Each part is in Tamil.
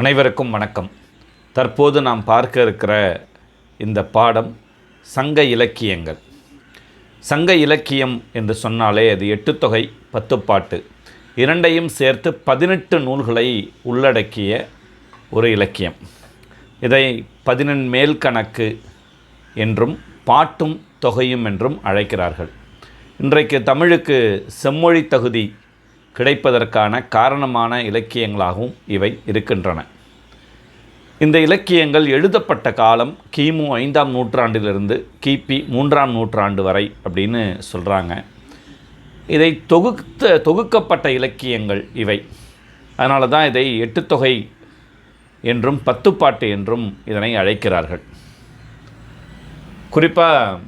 அனைவருக்கும் வணக்கம். தற்போது நாம் பார்க்க இருக்கிற இந்த பாடம் சங்க இலக்கியங்கள். சங்க இலக்கியம் என்று சொன்னாலே அது எட்டுத்தொகை பத்துப்பாட்டு இரண்டையும் சேர்த்து பதினெட்டு நூல்களை உள்ளடக்கிய ஒரு இலக்கியம். இதை பதினெண் மேல் கணக்கு என்றும் பாட்டும் தொகையும் என்றும் அழைக்கிறார்கள். இன்றைக்கு தமிழுக்கு செம்மொழி தகுதி கிடைப்பதற்கான காரணமான இலக்கியங்களாகவும் இவை இருக்கின்றன. இந்த இலக்கியங்கள் எழுதப்பட்ட காலம் கிமு ஐந்தாம் நூற்றாண்டிலிருந்து கிபி மூன்றாம் நூற்றாண்டு வரை அப்படின்னு சொல்கிறாங்க இதை தொகுத்த தொகுக்கப்பட்ட இலக்கியங்கள் இவை. அதனால தான் இதை எட்டுத்தொகை என்றும் பத்துப்பாட்டு என்றும் இதனை அழைக்கிறார்கள். குறிப்பாக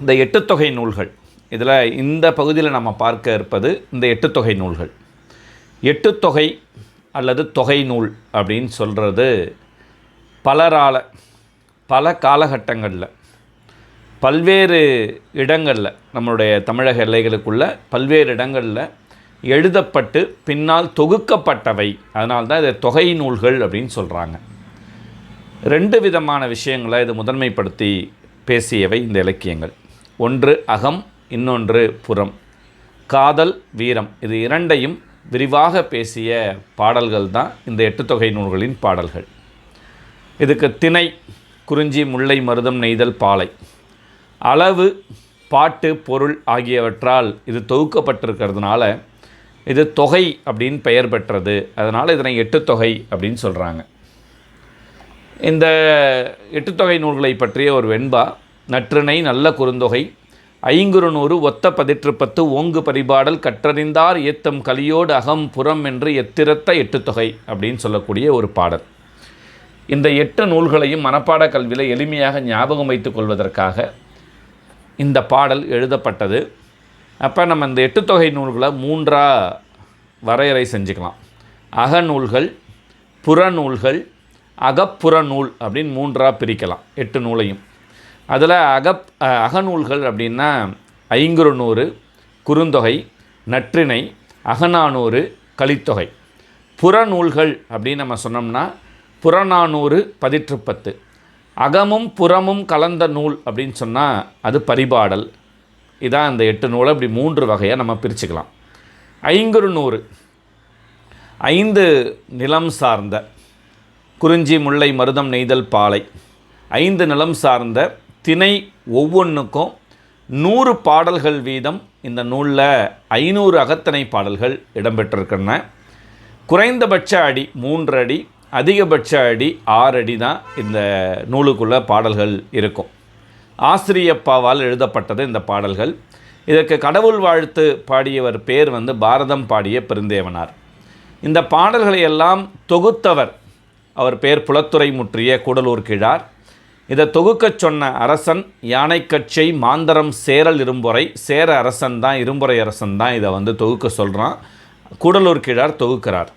இந்த எட்டுத்தொகை நூல்கள். இதில் இந்த பகுதியில் நம்ம பார்க்க இருப்பது இந்த எட்டுத்தொகை நூல்கள். எட்டுத்தொகை அல்லது தொகை நூல் அப்படின்னு சொல்கிறது பலரால் பல காலகட்டங்களில் பல்வேறு இடங்களில் நம்மளுடைய தமிழக எல்லைகளுக்குள்ள பல்வேறு இடங்களில் எழுதப்பட்டு பின்னால் தொகுக்கப்பட்டவை. அதனால்தான் இதை தொகை நூல்கள் அப்படின்னு சொல்கிறாங்க ரெண்டு விதமான விஷயங்களை இது முதன்மைப்படுத்தி பேசியவை இந்த இலக்கியங்கள். ஒன்று அகம் இன்னொன்று புறம். காதல் வீரம் இது இரண்டையும் விரிவாக பேசிய பாடல்கள் தான் இந்த எட்டுத்தொகை நூல்களின் பாடல்கள். இதுக்கு திணை குறிஞ்சி முல்லை மருதம் நெய்தல் பாலை. அளவு பாட்டு பொருள் ஆகியவற்றால் இது தொகுக்கப்பட்டிருக்கிறதுனால இது தொகை அப்படின்னு பெயர் பெற்றது. அதனால் இதனை எட்டுத்தொகை அப்படின்னு சொல்கிறாங்க இந்த எட்டுத்தொகை நூல்களை பற்றிய ஒரு வெண்பா நற்றிணை நல்ல குறுந்தொகை ஐங்குறுநூறு ஒத்த பதிற்றுப்பத்து ஓங்கு பரிபாடல் கற்றறிந்தார் ஏத்தம் கலியோடு அகம் புறம் என்று எத்திரத்த எட்டுத்தொகை அப்படின்னு சொல்லக்கூடிய ஒரு பாடல். இந்த எட்டு நூல்களையும் மனப்பாட கல்வியில் எளிமையாக ஞாபகம் வைத்துக் கொள்வதற்காக இந்த பாடல் எழுதப்பட்டது. அப்போ நம்ம இந்த எட்டுத்தொகை நூல்களை மூன்றாக வரையறை செஞ்சுக்கலாம். அகநூல்கள் புறநூல்கள் அகப்புற நூல் அப்படின்னு மூன்றாக பிரிக்கலாம். எட்டு நூலையும். அதில் அகப் அகநூல்கள் அப்படின்னா ஐங்குறுநூறு குறுந்தொகை நற்றிணை அகநானூறு கலித்தொகை. புறநூல்கள் அப்படின்னு நம்ம சொன்னோம்னா புறநானூறு பதிற்றுப்பத்து. அகமும் புறமும் கலந்த நூல் அப்படின்னு சொன்னால் அது பரிபாடல். இதான் அந்த எட்டு நூலை இப்படி மூன்று வகையாக நம்ம பிரிச்சுக்கலாம். ஐங்குறு நூறு ஐந்து நிலம் சார்ந்த குறிஞ்சி முல்லை மருதம் நெய்தல் பாலை. ஐந்து நிலம் சார்ந்த திணை ஒவ்வொன்றுக்கும் நூறு பாடல்கள் வீதம் இந்த நூலில் ஐநூறு அகத்தனை பாடல்கள் இடம்பெற்றிருக்கின்றன. குறைந்தபட்ச அடி மூன்று அடி அதிகபட்ச அடி ஆறு அடி தான் இந்த நூலுக்குள்ள பாடல்கள் இருக்கும். ஆசிரியப்பாவால் எழுதப்பட்டது இந்த பாடல்கள். இதற்கு கடவுள் வாழ்த்து பாடியவர் பேர் வந்து பாரதம் பாடிய பெருந்தேவனார். இந்த பாடல்களை எல்லாம் தொகுத்தவர் அவர் பேர் புலத்துறை முற்றிய கூடலூர் கிழார். இதை தொகுக்கச் சொன்ன அரசன் யானைக்கட்சை மாந்தரம் சேரல் இரும்புரை சேர அரசன் தான் இரும்புரை அரசன் தான் இதை வந்து தொகுக்க சொல்கிறான் கூடலூர் கிழார் தொகுக்கிறார்.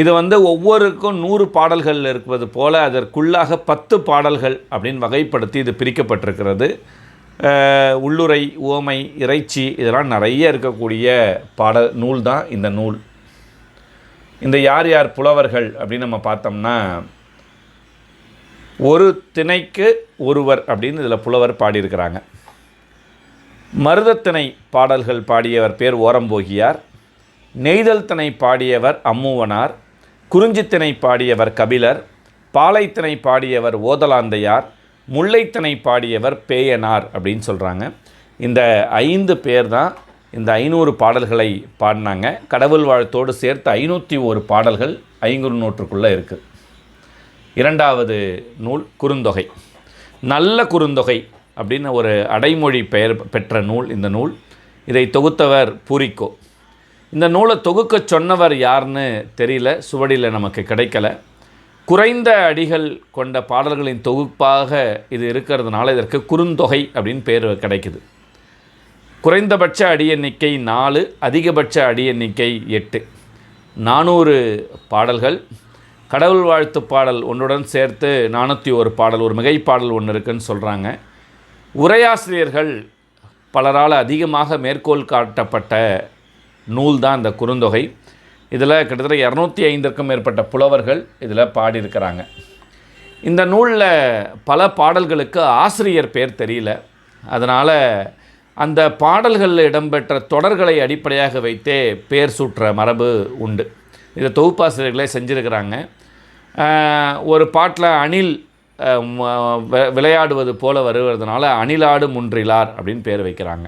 இது வந்து ஒவ்வொருக்கும் நூறு பாடல்கள் இருப்பது போல் அதற்குள்ளாக பத்து பாடல்கள் அப்படின்னு வகைப்படுத்தி இது பிரிக்கப்பட்டிருக்கிறது. உள்ளுரை உவமை இறைச்சி இதெல்லாம் நிறைய இருக்கக்கூடிய பாடல் நூல் தான் இந்த நூல். இந்த யார் யார் புலவர்கள் அப்படின்னு நம்ம பார்த்தோம்னா ஒரு திணைக்கு ஒருவர் அப்படின்னு இதில் புலவர் பாடியிருக்கிறாங்க. மருதத்திணை பாடல்கள் பாடியவர் பேர் ஓரம்போகியார். நெய்தல் திணை பாடியவர் அம்முவனார். குறிஞ்சித்திணை பாடியவர் கபிலர். பாலைத்திணை பாடியவர் ஓதலாந்தையார். முல்லைத்திணை பாடியவர் பேயனார் அப்படின்னு சொல்கிறாங்க இந்த ஐந்து பேர் தான் இந்த ஐநூறு பாடல்களை பாடினாங்க. கடவுள் வாழ்த்தோடு சேர்த்து ஐநூற்றி ஒரு பாடல்கள் ஐங்குறு நூற்றுக்குள்ளே இருக்குது இரண்டாவது நூல் குறுந்தொகை. நல்ல குறுந்தொகை அப்படின்னு ஒரு அடைமொழி பெயர் பெற்ற நூல் இந்த நூல். இதை தொகுத்தவர் பூரிக்கோ. இந்த நூலை தொகுக்கச் சொன்னவர் யாருன்னு தெரியல சுவடியில் நமக்கு கிடைக்கல. குறைந்த அடிகள் கொண்ட பாடல்களின் தொகுப்பாக இது இருக்கிறதுனால இதற்கு குறுந்தொகை அப்படின்னு பேர் கிடைக்குது. குறைந்தபட்ச அடி எண்ணிக்கை நாலு அதிகபட்ச அடி எண்ணிக்கை எட்டு. நானூறு பாடல்கள் கடவுள் வாழ்த்து பாடல் ஒன்றுடன் சேர்த்து நானூற்றி ஒரு பாடல் ஒரு மிகை பாடல் ஒன்று இருக்குன்னு சொல்கிறாங்க உரையாசிரியர்கள் பலரால் அதிகமாக மேற்கோள் காட்டப்பட்ட நூல் தான் இந்த குறுந்தொகை. இதில் கிட்டத்தட்ட இரநூத்தி ஐந்திற்கும் மேற்பட்ட புலவர்கள் இதில் பாடியிருக்கிறாங்க. இந்த நூலில் பல பாடல்களுக்கு ஆசிரியர் பேர் தெரியல. அதனால் அந்த பாடல்களில் இடம்பெற்ற தொடர்களை அடிப்படையாக வைத்தே பேர் சூட்டுற மரபு உண்டு. இதை தொகுப்பாசிரியர்களே செஞ்சுருக்கிறாங்க. ஒரு பாட்டில் அணில் விளையாடுவது போல வருவதனால அணிலாடு முன்றிலார் அப்படின்னு பேர் வைக்கிறாங்க.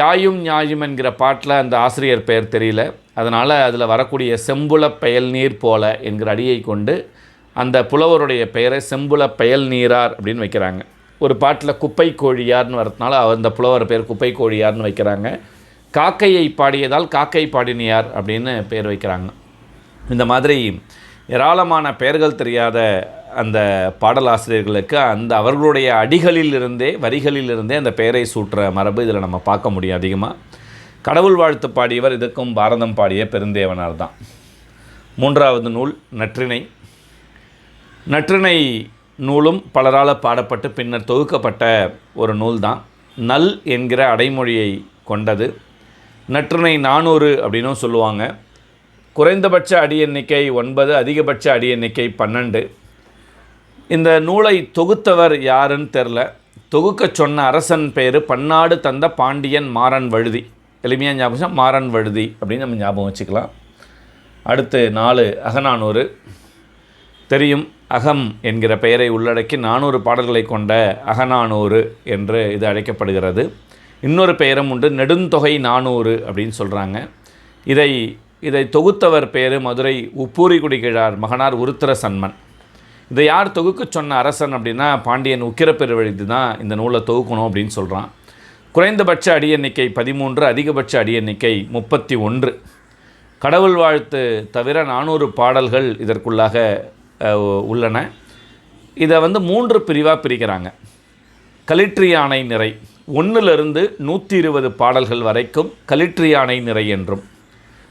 யாயும் ஞாயும் என்கிற பாட்டில் அந்த ஆசிரியர் பெயர் தெரியல. அதனால் அதில் வரக்கூடிய செம்புல பெயல் நீர் போல என்கிற அடியை கொண்டு அந்த புலவருடைய பெயரை செம்புல பெயல் நீரார் அப்படின்னு வைக்கிறாங்க. ஒரு பாட்டில் குப்பை கோழியார்னு வரதுனால அந்த புலவர் பேர் குப்பை கோழியார்னு வைக்கிறாங்க. காக்கையை பாடியதால் காக்கை பாடினியார் அப்படின்னு பேர் வைக்கிறாங்க. இந்த மாதிரி ஏராளமான பெயர்கள் தெரியாத அந்த பாடலாசிரியர்களுக்கு அந்த அவர்களுடைய அடிகளில் இருந்தே வரிகளில் இருந்தே அந்த பெயரை சூட்டுற மரபு இதில் நம்ம பார்க்க முடியும் அதிகமாக கடவுள் வாழ்த்து பாடியவர் இதுக்கும் பாரதம் பாடிய பெருந்தேவனார் தான். மூன்றாவது நூல் நற்றிணை. நற்றிணை நூலும் பலரால் பாடப்பட்டு பின்னர் தொகுக்கப்பட்ட ஒரு நூல் தான். நல் என்கிற அடைமொழியை கொண்டது. நற்றிணை நானூறு அப்படின்னும் சொல்லுவாங்க. குறைந்தபட்ச அடி எண்ணிக்கை ஒன்பது அதிகபட்ச அடி எண்ணிக்கை பன்னெண்டு. இந்த நூலை தொகுத்தவர் யாருன்னு தெரில. தொகுக்கச் சொன்ன அரசன் பேர் பன்னாடு தந்த பாண்டியன் மாறன் வழுதி. எளிமையாக ஞாபகம் மாறன் வழுதி அப்படின்னு நம்ம ஞாபகம் வச்சுக்கலாம். அடுத்து நாலு அகநானூறு. தெரியும் அகம் என்கிற பெயரை உள்ளடக்கி நானூறு பாடல்களை கொண்ட அகநானூறு என்று இது அழைக்கப்படுகிறது. இன்னொரு பெயரும் உண்டு நெடுந்தொகை நானூறு அப்படின்னு சொல்கிறாங்க இதை இதை தொகுத்தவர் பேர் மதுரை உப்பூரிக்குடி கிழார் மகனார் உருத்திர சன்மன் இதை யார் தொகுக்க சொன்ன அரசன் அப்படின்னா பாண்டியன் உக்கிரப்பெருவழித்து தான் இந்த நூலை தொகுக்கணும் அப்படின்னு சொல்கிறான் குறைந்தபட்ச அடி எண்ணிக்கை பதிமூன்று அதிகபட்ச அடி எண்ணிக்கை முப்பத்தி ஒன்று. கடவுள் வாழ்த்து தவிர நானூறு பாடல்கள் இதற்குள்ளாக உள்ளன. இதை வந்து மூன்று பிரிவாக பிரிக்கிறாங்க. கலிற்றியானை நிறை ஒன்றிலிருந்து நூற்றி இருபது பாடல்கள் வரைக்கும் கலிற்றியானை நிறை என்றும்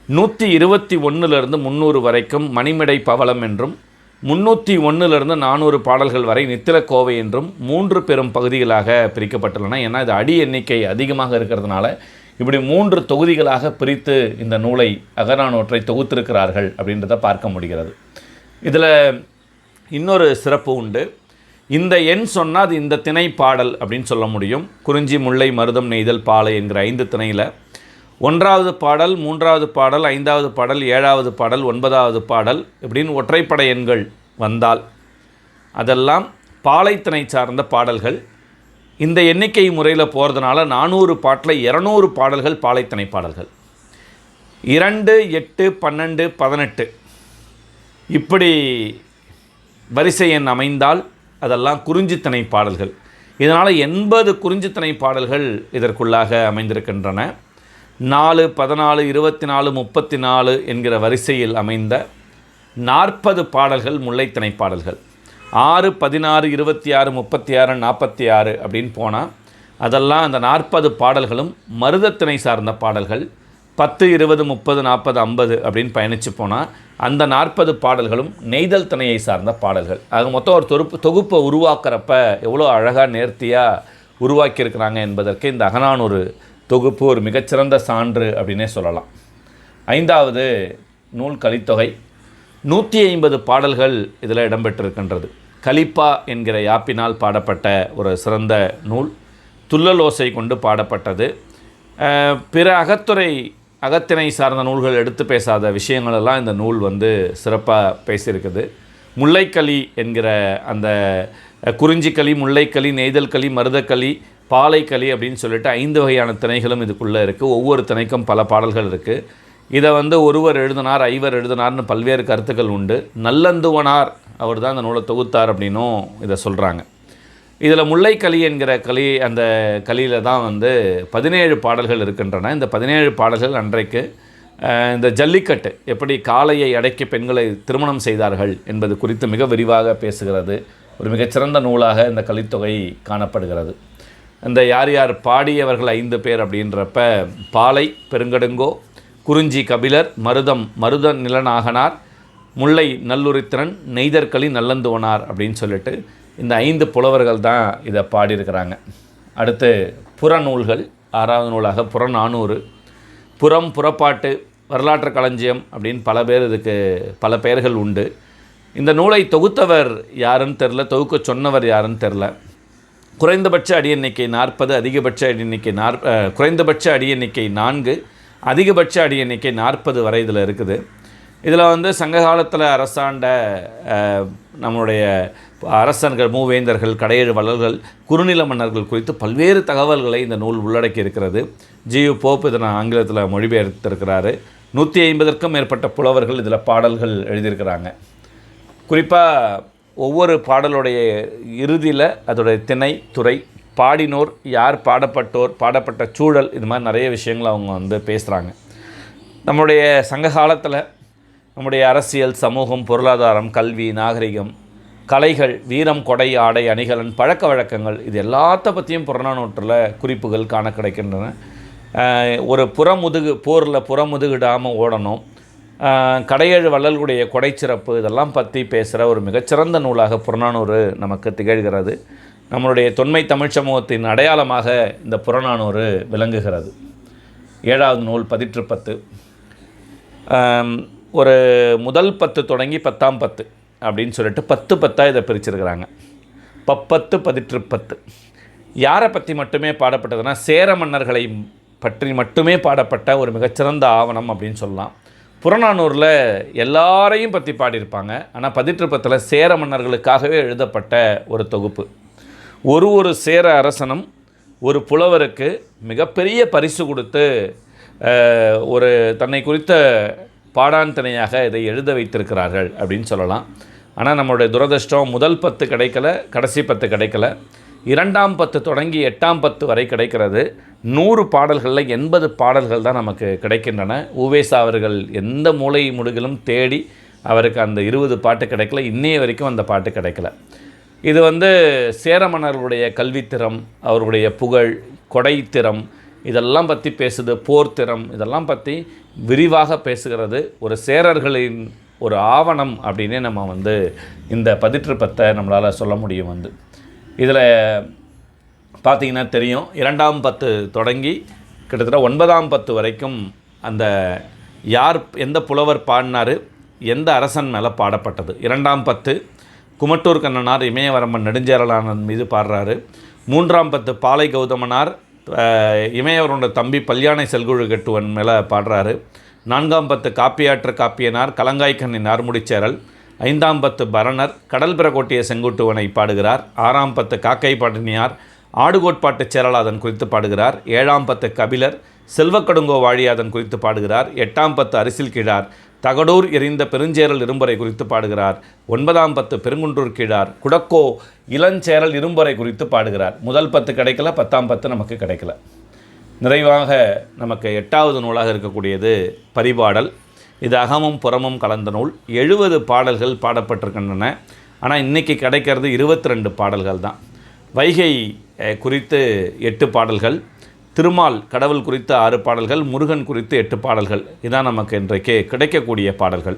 நூற்றி இருபத்தி ஒன்றிலிருந்து முந்நூறு வரைக்கும் மணிமடை பவளம் என்றும் முந்நூற்றி ஒன்றிலிருந்து நானூறு பாடல்கள் வரை நித்திலக்கோவை என்றும் மூன்று பெரும் பகுதிகளாக பிரிக்கப்பட்டுள்ளன. ஏன்னா இது அடி எண்ணிக்கை அதிகமாக இருக்கிறதுனால இப்படி மூன்று தொகுதிகளாக பிரித்து இந்த நூலை அகரானோற்றை தொகுத்திருக்கிறார்கள் அப்படின்றத பார்க்க முடிகிறது. இதில் இன்னொரு சிறப்பு உண்டு. இந்த எண் சொன்னால் அது இந்த திணை பாடல் அப்படின்னு சொல்ல முடியும். குறிஞ்சி முல்லை மருதம் நெய்தல் பாலை என்கிற ஐந்து திணையில். ஒன்றாவது பாடல் மூன்றாவது பாடல் ஐந்தாவது பாடல் ஏழாவது பாடல் ஒன்பதாவது பாடல் இப்படின்னு ஒற்றைப்படை எண்கள் வந்தால் அதெல்லாம் பாலைத்திணை சார்ந்த பாடல்கள். இந்த எண்ணிக்கை முறையில் போகிறதுனால நானூறு பாட்டில் இரநூறு பாடல்கள் பாலைத்திணை பாடல்கள். இரண்டு எட்டு பன்னெண்டு பதினெட்டு. இப்படி வரிசை எண் அமைந்தால் அதெல்லாம் குறிஞ்சித்தனை பாடல்கள். இதனால் எண்பது குறிஞ்சித்தனை பாடல்கள் இதற்குள்ளாக அமைந்திருக்கின்றன. நாலு பதினாலு இருபத்தி நாலு முப்பத்தி நாலு என்கிற வரிசையில் அமைந்த நாற்பது பாடல்கள் முல்லைத்திணை பாடல்கள். ஆறு பதினாறு இருபத்தி ஆறு முப்பத்தி ஆறு நாற்பத்தி ஆறு அப்படின்னு போனால் அதெல்லாம் அந்த நாற்பது பாடல்களும் மருதத்திணை சார்ந்த பாடல்கள். பத்து இருபது முப்பது நாற்பது ஐம்பது அப்படின்னு பயணித்து போனால் அந்த நாற்பது பாடல்களும் நெய்தல் துணையை சார்ந்த பாடல்கள். ஆக மொத்தம் ஒரு தொகுப்பு தொகுப்பை உருவாக்குறப்ப எவ்வளோ அழகாக நேர்த்தியாக உருவாக்கியிருக்கிறாங்க என்பதற்கு இந்த அகனானூறு தொகுப்பு ஒரு மிகச்சிறந்த சான்று அப்படின்னே சொல்லலாம். ஐந்தாவது நூல் கலித்தொகை. நூற்றி ஐம்பது பாடல்கள் இதில் இடம்பெற்றிருக்கின்றது. கலிப்பா என்கிற யாப்பினால் பாடப்பட்ட ஒரு சிறந்த நூல். துள்ளலோசை கொண்டு பாடப்பட்டது. பிற அகத்துறை அகத்தினை சார்ந்த நூல்கள் எடுத்து பேசாத விஷயங்களெல்லாம் இந்த நூல் வந்து சிறப்பாக பேசியிருக்குது. முல்லைக்களி என்கிற அந்த குறிஞ்சிக்களி முல்லைக்களி நெய்தல்களி மருதக்களி பாலைக்களி அப்படின்னு சொல்லிட்டு ஐந்து வகையான திணைகளும் இதுக்குள்ளே இருக்குது ஒவ்வொரு திணைக்கும் பல பாடல்கள் இருக்குது இதை வந்து ஒருவர் எழுதினார் ஐவர் எழுதினார்னு பல்வேறு கருத்துக்கள் உண்டு. நல்லந்துவனார் அவர் தான் அந்த நூலை தொகுத்தார் அப்படின்னும் இதை சொல்கிறாங்க இதில் முல்லைக்களி என்கிற களி அந்த களியில் தான் வந்து பதினேழு பாடல்கள் இருக்கின்றன. இந்த பதினேழு பாடல்கள் அன்றைக்கு இந்த ஜல்லிக்கட்டு எப்படி காளையை அடக்கி பெண்களை திருமணம் செய்தார்கள் என்பது குறித்து மிக விரிவாக பேசுகிறது. ஒரு மிகச்சிறந்த நூலாக இந்த கலித்தொகை காணப்படுகிறது. இந்த யார் யார் பாடியவர்கள் ஐந்து பேர் அப்படின்றப்ப பாலை பெருங்கடுங்கோ குறிஞ்சி கபிலர் மருதம் மருத நிலநாகனார் முல்லை நல்லுரித்திரன் நெய்தர்களி நல்லந்துவனார் அப்படின்னு சொல்லிட்டு இந்த ஐந்து புலவர்கள் தான் இதை பாடியிருக்கிறாங்க. அடுத்து புறநூல்கள் ஆறாவது நூலாக புறநானூறு புறம் புறப்பாட்டு வரலாற்று களஞ்சியம் அப்படின்னு பல பேர் இதுக்கு பல பெயர்கள் உண்டு. இந்த நூலை தொகுத்தவர் யாருன்னு தெரில தொகுக்க சொன்னவர் யாருன்னு தெரில. குறைந்தபட்ச அடி எண்ணிக்கை நாற்பது அதிகபட்ச அடி எண்ணிக்கை நாற் குறைந்தபட்ச அடி எண்ணிக்கை நான்கு அதிகபட்ச அடி எண்ணிக்கை நாற்பது வரை இதில் இருக்குது. இதில் வந்து சங்க காலத்தில் அரசாண்ட நம்முடைய அரசர்கள் மூவேந்தர்கள் கடையெழு வள்ளல்கள் குறுநில மன்னர்கள் குறித்து பல்வேறு தகவல்களை இந்த நூல் உள்ளடக்கி இருக்கிறது. ஜியு போப் இதனை ஆங்கிலத்தில் மொழிபெயர்த்திருக்கிறாரு. நூற்றி ஐம்பதற்கும் மேற்பட்ட புலவர்கள் இதில் பாடல்கள் எழுதியிருக்கிறாங்க. குறிப்பாக ஒவ்வொரு பாடலுடைய இறுதியில் அதோடைய திணை துறை பாடினோர் யார் பாடப்பட்டோர் பாடப்பட்ட சூழல் இது மாதிரி நிறைய விஷயங்கள் அவங்க வந்து பேசுகிறாங்க. நம்முடைய சங்க காலத்தில் நம்முடைய அரசியல் சமூகம் பொருளாதாரம் கல்வி நாகரிகம் கலைகள் வீரம் கொடை ஆடை அணிகலன் பழக்க வழக்கங்கள் இது எல்லாத்த பற்றியும் புறநானூற்றில் குறிப்புகள் காண கிடைக்கின்றன. ஒரு புறமுதுகு போரில் புறமுதுகிடாமல் ஓடணும். அஹ் கடையேழு வள்ளல்களுடைய கொடைச்சிறப்பு இதெல்லாம் பற்றி பேசுகிற ஒரு மிகச்சிறந்த நூலாக புறநானூறு நமக்கு திகழ்கிறது. நம்மளுடைய தொன்மை தமிழ் சமூகத்தின் அடையாளமாக இந்த புறநானூறு விளங்குகிறது. ஏழாவது நூல் பதிற்று பத்து ஒரு முதல் பத்து தொடங்கி பத்தாம் பத்து அப்படின்னு சொல்லிட்டு பத்து பத்தாக இதை பிரிச்சிருக்கிறாங்க. பப்பத்து பதிற்று பத்து. யாரை பற்றி மட்டுமே பாடப்பட்டதுன்னா சேர மன்னர்களை பற்றி மட்டுமே பாடப்பட்ட ஒரு மிகச்சிறந்த ஆவணம் அப்படின்னு சொல்லலாம். புறநானூரில் எல்லாரையும் பற்றி பாடியிருப்பாங்க. ஆனால் பதிற்றுப்பத்தில் சேர மன்னர்களுக்காகவே எழுதப்பட்ட ஒரு தொகுப்பு. ஒரு ஒரு சேர அரசனும் ஒரு புலவருக்கு மிகப்பெரிய பரிசு கொடுத்து ஒரு தன்னை குறித்த பாடாந்தனையாக இதை எழுத வைத்திருக்கிறார்கள் அப்படின்னு சொல்லலாம். ஆனால் நம்மளுடைய துரதிர்ஷ்டம் முதல் பத்து கிடைக்கல கடைசி பத்து கிடைக்கல. இரண்டாம் பத்து தொடங்கி எட்டாம் பத்து வரை கிடைக்கிறது. நூறு பாடல்களில் எண்பது பாடல்கள் தான் நமக்கு கிடைக்கின்றன. உவேசா அவர்கள் எந்த மூலை முடுகிலும் தேடி அவருக்கு அந்த இருபது பாட்டு கிடைக்கல. இன்னைய வரைக்கும் அந்த பாட்டு கிடைக்கல. இது வந்து சேர மன்னர்களுடைய கல்வித்திறம் அவருடைய புகழ் கொடைத்திறம் இதெல்லாம் பற்றி பேசுது போர்த்திறம் இதெல்லாம் பற்றி விரிவாக பேசுகிறது ஒரு சேரர்களின் ஒரு ஆவணம் அப்படின்னே நம்ம வந்து இந்த பதிற்றுப்பத்தை நம்மளால் சொல்ல முடியும் வந்து. இதில் பார்த்தீங்கன்னா தெரியும் இரண்டாம் பத்து தொடங்கி கிட்டத்தட்ட ஒன்பதாம் பத்து வரைக்கும் அந்த யார் எந்த புலவர் பாடினார் எந்த அரசன் மேலே பாடப்பட்டது. இரண்டாம் பத்து குமட்டூர் கண்ணனார் இமயவரம்பன் நெடுஞ்சேரலானன் மீது பாடுறாரு. மூன்றாம் பத்து பாலை கௌதமனார் இமையவரோட தம்பி பல்யானை செல்குழு கட்டுவன் மேலே பாடுறாரு. நான்காம் பத்து காப்பியாற்று காப்பியனார் கலங்காய்க்கண்ணின் நார்முடிச்சேரல். ஐந்தாம் பத்து பரணர் கடல் பிறகோட்டிய செங்குட்டுவனை பாடுகிறார். ஆறாம் பத்து காக்கை பாட்டினியார் ஆடுகோட்பாட்டு சேரலாதன் குறித்து பாடுகிறார். ஏழாம் பத்து கபிலர் செல்வக்கடுங்கோ வாழியாதன் குறித்து பாடுகிறார். எட்டாம் பத்து அரிசில் கீழார். தகடூர் எரிந்த பெருஞ்சேரல் இரும்பரை குறித்து பாடுகிறார். ஒன்பதாம் பத்து பெருங்குன்றூர் கீழார். குடக்கோ இளஞ்சேரல் இரும்பரை குறித்து பாடுகிறார். முதல் பத்து கிடைக்கல பத்தாம் பத்து நமக்கு கிடைக்கல. நிறைவாக நமக்கு எட்டாவது நூலாக இருக்கக்கூடியது பரிபாடல். இது அகமும் புறமும் கலந்த நூல். எழுபது பாடல்கள் பாடப்பட்டிருக்கின்றன. ஆனால் இன்றைக்கி கிடைக்கிறது இருபத்தி ரெண்டு பாடல்கள் தான். வைகை குறித்து எட்டு பாடல்கள். திருமால் கடவுள் குறித்த ஆறு பாடல்கள் முருகன் குறித்து எட்டு பாடல்கள். இதான் நமக்கு இன்றைக்கு கிடைக்கக்கூடிய பாடல்கள்.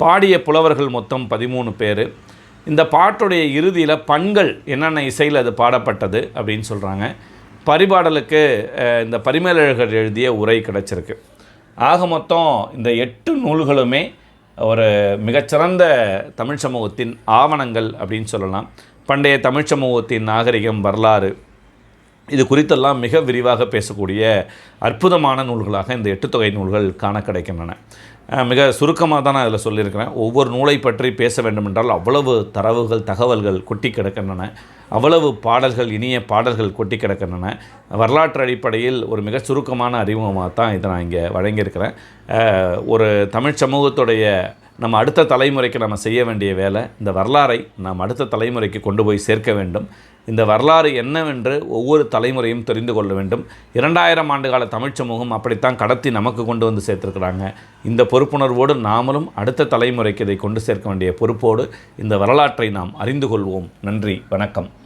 பாடிய புலவர்கள் மொத்தம் பதிமூணு பேர். இந்த பாட்டுடைய இறுதியில் பண்கள் என்னென்ன இசையில் அது பாடப்பட்டது அப்படின்னு சொல்கிறாங்க பரிபாடலுக்கு இந்த பரிமேலழகர் எழுதிய உரை கிடைச்சிருக்கு. ஆக மொத்தம் இந்த எட்டு நூல்களுமே ஒரு மிகச்சிறந்த தமிழ் சமூகத்தின் ஆவணங்கள் அப்படின்னு சொல்லலாம். பண்டைய தமிழ் சமூகத்தின் நாகரிகம் வரலாறு இது குறித்தெல்லாம் மிக விரிவாக பேசக்கூடிய அற்புதமான நூல்களாக இந்த எட்டு தொகை நூல்கள் காண கிடைக்கின்றன. மிக சுருக்கமாக தான் நான் அதில் சொல்லியிருக்கிறேன். ஒவ்வொரு நூலை பற்றி பேச வேண்டுமென்றால் அவ்வளவு தரவுகள் தகவல்கள் கொட்டி கிடக்கின்றன. அவ்வளவு பாடல்கள் இனிய பாடல்கள் கொட்டி கிடக்கின்றன. வரலாற்று அடிப்படையில் ஒரு மிக சுருக்கமான அறிமுகமாக தான் இதை நான் இங்கே வழங்கியிருக்கிறேன். ஒரு தமிழ் சமூகத்துடைய நம்ம அடுத்த தலைமுறைக்கு நம்ம செய்ய வேண்டிய வேலை இந்த வரலாறை நாம் அடுத்த தலைமுறைக்கு கொண்டு போய் சேர்க்க வேண்டும். இந்த வரலாறு என்னவென்று ஒவ்வொரு தலைமுறையும் தெரிந்து கொள்ள வேண்டும். இரண்டாயிரம் ஆண்டுகால தமிழ் சமூகம் அப்படித்தான் கடத்தி நமக்கு கொண்டு வந்து சேர்த்துருக்குறாங்க. இந்த பொறுப்புணர்வோடு நாமளும் அடுத்த தலைமுறைக்கு இதை கொண்டு சேர்க்க வேண்டிய பொறுப்போடு இந்த வரலாற்றை நாம் அறிந்து கொள்வோம். நன்றி வணக்கம்.